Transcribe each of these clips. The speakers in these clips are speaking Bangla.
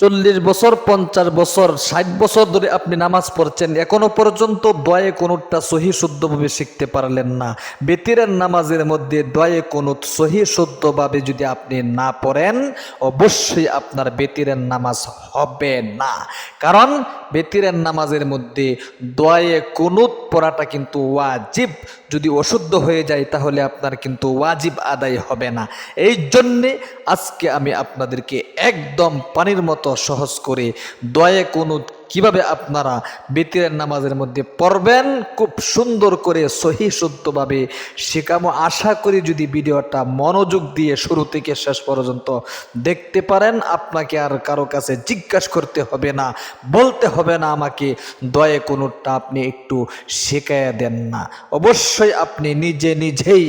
চল্লিশ বছর, পঞ্চাশ বছর, ষাট বছর ধরে আপনি নামাজ পড়ছেন, এখনও পর্যন্ত দয়ে কোনোটা সহি শুদ্ধভাবে শিখতে পারলেন না। বেতিরের নামাজের মধ্যে দয়ে কোনুত সহি শুদ্ধভাবে যদি আপনি না পড়েন, অবশ্যই আপনার বেতিরের নামাজ হবে না। কারণ বেতিরের নামাজের মধ্যে দয়ে কোনুত পড়াটা কিন্তু ওয়াজিব। যদি অশুদ্ধ হয়ে যায় তাহলে আপনার কিন্তু ওয়াজিব আদায় হবে না। এই জন্যে আজকে আমি আপনাদেরকে একদম পানির মতো সহজ করে দয়ে কোনুত কীভাবে আপনারা বেতিরের নামাজের মধ্যে পড়বেন, খুব সুন্দর করে সহি শুদ্ধভাবে শেখামো আশা করি যদি ভিডিওটা মনোযোগ দিয়ে শুরু থেকে শেষ পর্যন্ত দেখতে পারেন, আপনাকে আর কারও কাছে জিজ্ঞাসা করতে হবে না, বলতে হবে না আমাকে। দয়ে কোনোটা আপনি একটু শেখাইয়া দেন না। অবশ্যই আপনি নিজে নিজেই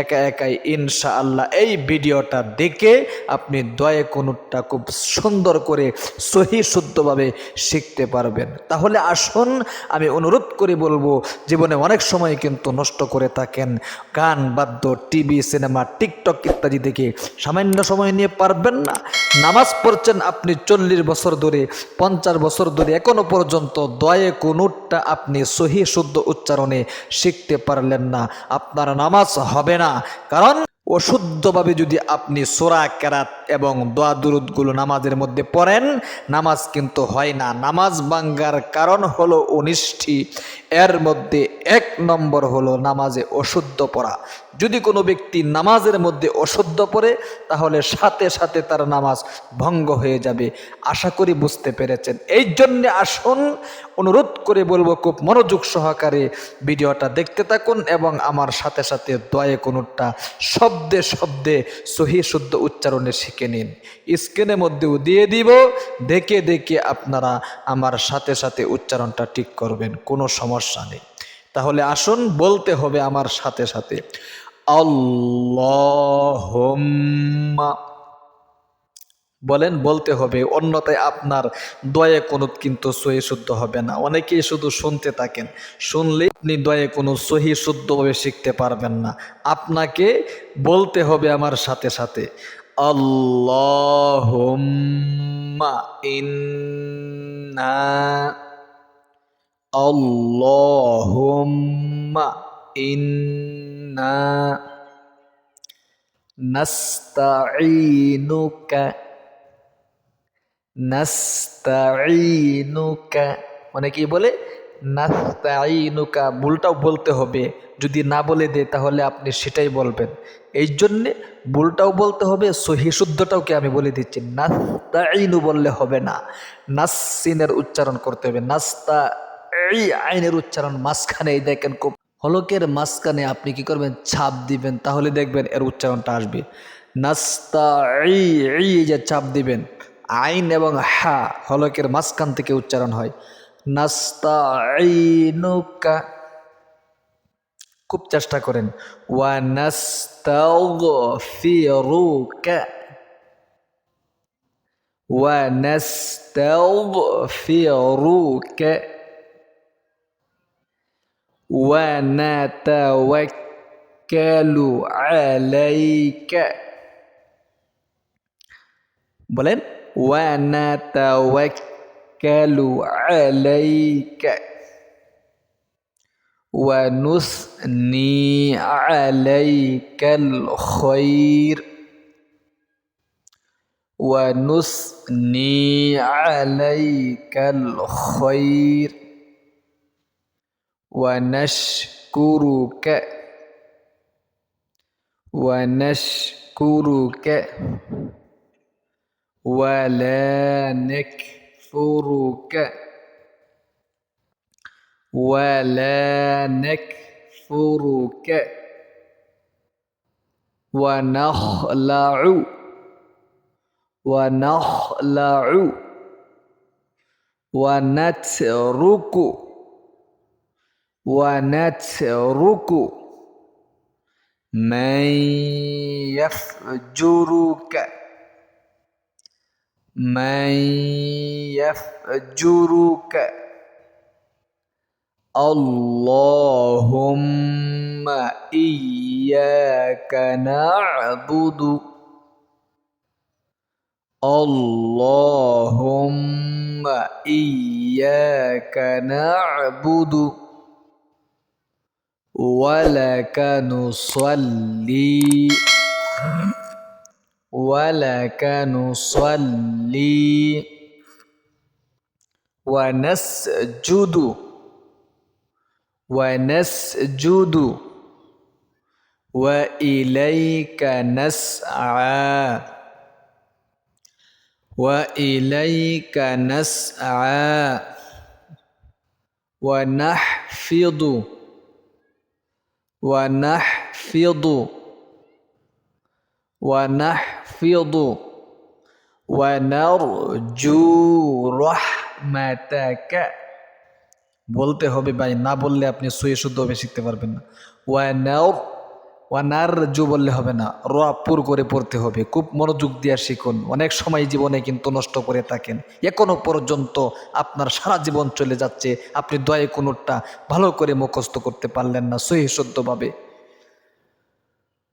একা একাই ইনশা আল্লাহ এই ভিডিওটা দেখে আপনি দয়ে কোনোটা খুব সুন্দর করে সহি শুদ্ধভাবে শিখতে পারবেন। তাহলে আসুন, আমি অনুরোধ করে বলব, জীবনে অনেক সময় কিন্তু নষ্ট করে থাকেন। গান, বাদ্য, টিভি, সিনেমা, টিকটক ইত্যাদি দেখে সামান্য সময় নিয়ে পারবেন না। নামাজ পড়ছেন আপনি চল্লিশ বছর ধরে, পঞ্চাশ বছর ধরে, এখনও পর্যন্ত দয়ে কোনোটা আপনি সহি, শুদ্ধ উচ্চারণে শিখতে পারলেন না। আপনার নামাজ হবে না। কারণ অশুদ্ধভাবে যদি আপনি সোরা, কেরাত এবং দোয়া, দুরুদগুলো নামাজের মধ্যে পড়েন, নামাজ কিন্তু হয় না। নামাজ বাঙ্গার কারণ হলো উনিশটি এর মধ্যে এক নম্বর হলো নামাজে অশুদ্ধ পড়া। যদি কোনো ব্যক্তি নামাজের মধ্যে অশুদ্ধ পড়ে, তাহলে সাথে সাথে তার নামাজ ভঙ্গ হয়ে যাবে। আশা করি বুঝতে পেরেছেন। এই জন্যে আসুন, অনুরোধ করে বলব, খুব মনোযোগ সহকারে ভিডিওটা দেখতে থাকুন এবং আমার সাথে সাথে দয়ে কোনোটা শব্দে শব্দে সহি শুদ্ধ উচ্চারণে শিখে নিন। স্ক্রিনের মধ্যেও দিয়ে দিব। দেখে দেখে আপনারা আমার সাথে সাথে উচ্চারণটা ঠিক করবেন, কোনো সমস্যা নেই। তাহলে আসুন, বলতে হবে আমার সাথে সাথে। আল্লাহুম্মা। বলেন, বলতে হবে অন্যতায় আপনার দয়ে কোনো কিন্তু সহি শুদ্ধ হবে না। অনেকেই শুধু শুনতে থাকেন, শুনলে আপনি দয়ে কোনো সহি শুদ্ধভাবে শিখতে পারবেন না। আপনাকে বলতে হবে আমার সাথে সাথে, আল্লাহুম্মা ইন্না, আল্লাহুম্মা। ইন্না নাস্তাঈনুকা নাস্তাঈনুকা মানে কি বলে? নাস্তাঈনুকা, ভুলটাও বলতে হবে। যদি না বলে দেয়, তাহলে আপনি সেটাই বলবেন। এই জন্যে ভুলটাও বলতে হবে, সহি শুদ্ধটাওকে আমি বলে দিচ্ছি। নাস্তাঈনু বললে হবে না। নাসিনের উচ্চারণ করতে হবে। নাস্তা এই আইনের উচ্চারণ মাঝখানে দেখেন খুব হলকের মাঝখানে আপনি কি করবেন? ছাপ দিবেন, তাহলে দেখবেন এর উচ্চারণটা আসবে। নাস্তা এই যে ছাপ দিবেন, আইন এবং হা হলকের মাঝখান থেকে উচ্চারণ হয়। নাস্তা নৌকা খুব চেষ্টা করেন। ওয়া নাস্তাগফিরুকা ওয়া নাস্তাগফিরুকা ونتوكل عليك বলেন ونتوكل عليك ونثني عليك الخير ونثني عليك الخير ونشكرك. ونشكرك. ولا نكفرك. ولا نكفرك. ونخلع. ونخلع. ونترك. ونترك من يفجرك. من يفجرك. اللهم إياك نعبد. اللهم إياك نعبد. ولك نصلي ولك نصلي ونسجد. ونسجد. وإليك نسعى. وإليك نسعى. ونحفظ. ونحفظ ونحفظ ونرجو رحمتك বলতে হবে ভাই না বললে আপনি সুয়ে শুদ্ধভাবে শিখতে পারবেন না ওয়ানার ওয়ানার জু বললে হবে না রোয়াপুর করে পড়তে হবে। খুব মনোযোগ দিয়ে শিখুন, অনেক সময় জীবনে কিন্তু নষ্ট করে থাকেন। এখনও পর্যন্ত আপনার সারা জীবন চলে যাচ্ছে, আপনি দয়ে কোনোটা ভালো করে মুখস্থ করতে পারলেন না, সহি সদ্যভাবে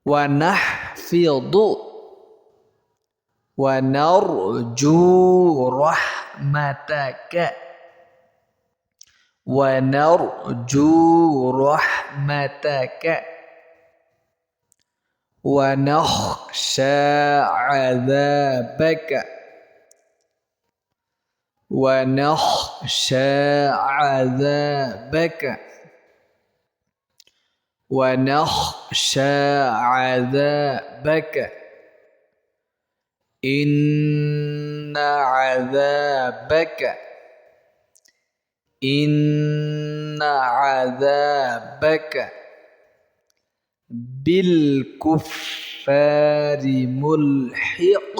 ওয়ানাহ ফিয়দু ওয়ানার জু রহমাতাকা। ওয়ানার জু রহমাতাকা। ونخشى عذابك. ونخشى عذابك. ونخشى عذابك. إن عذابك. إن عذابك. بالكفار ملحق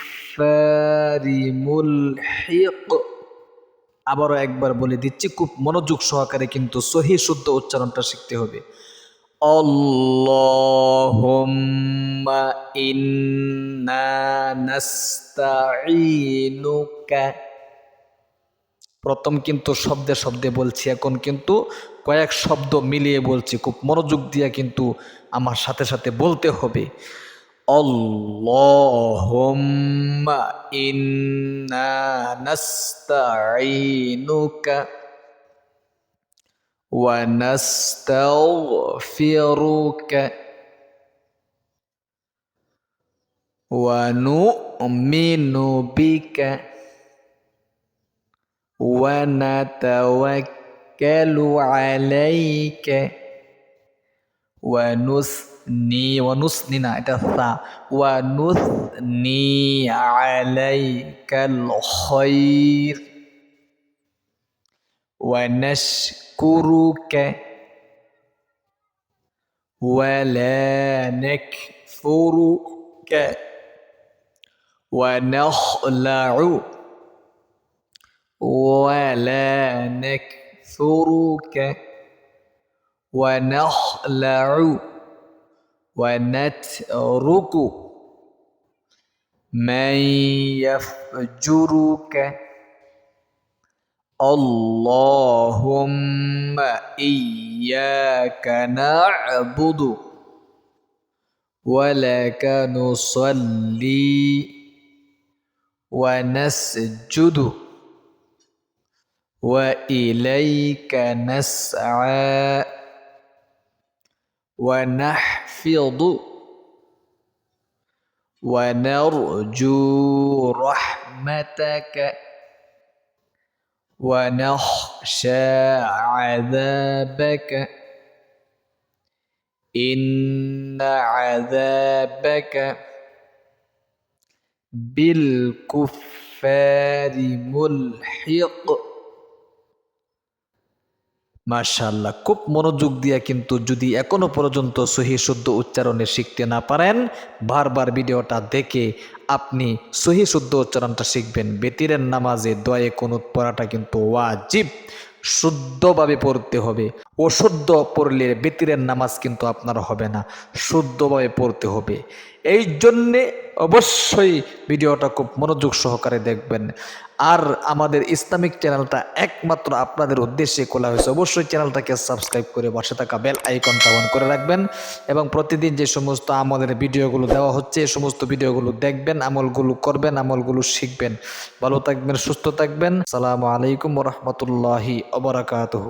بالكفار ملحق আবারও একবার বলে দিচ্ছি খুব মনোযোগ সহকারে কিন্তু সহি শুদ্ধ উচ্চারণটা শিখতে হবে اللهم إنا نستعينك প্রথম কিন্তু শব্দে শব্দে বলছি এখন কিন্তু কয়েক শব্দ মিলিয়ে বলছি খুব মনোযোগ দিয়ে কিন্তু আমার সাথে সাথে বলতে হবে اللهم إنا نستعينك ونستغفرك ونؤمن بك ونتوكل عليك. ونثني ونثني ونثني عليك الخير. ونشكرك. ولا نكفرك. ونخلع ولا نكفرك ونخلع ونترك من يفجرك. اللهم إياك نعبد ولك نصلي ونسجد. وإليك نسعى ونحفظ ونرجو رحمتك ونخشى عذابك. إن عذابك بالكفار ملحق. মাশাল্লাহ খুব মনোযোগ দিয়া কিন্তু যদি এখনও পর্যন্ত সহি শুদ্ধ উচ্চারণে শিখতে না পারেন, বারবার ভিডিওটা দেখে আপনি সহি শুদ্ধ উচ্চারণটা শিখবেন। বেতিরের নামাজে দয়ে কোনুত পড়াটা কিন্তু ওয়াজিব। শুদ্ধভাবে পড়তে হবে। অশুদ্ধ পড়লে বেতিরের নামাজ কিন্তু আপনার হবে না। শুদ্ধভাবে পড়তে হবে। এই জন্যে অবশ্যই ভিডিওটা খুব মনোযোগ সহকারে দেখবেন। আর আমাদের ইসলামিক চ্যানেলটা একমাত্র আপনাদের উদ্দেশ্যে খোলা হয়েছে। অবশ্যই চ্যানেলটাকে সাবস্ক্রাইব করে বসে থাকা বেল আইকনটা অন করে রাখবেন এবং প্রতিদিন যে সমস্ত আমাদের ভিডিওগুলো দেওয়া হচ্ছে এই সমস্ত ভিডিওগুলো দেখবেন, আমলগুলো করবেন, আমলগুলো শিখবেন। ভালো থাকবেন, সুস্থ থাকবেন। সালামু আলাইকুম রহমতুল্লাহি অবরাকাতহ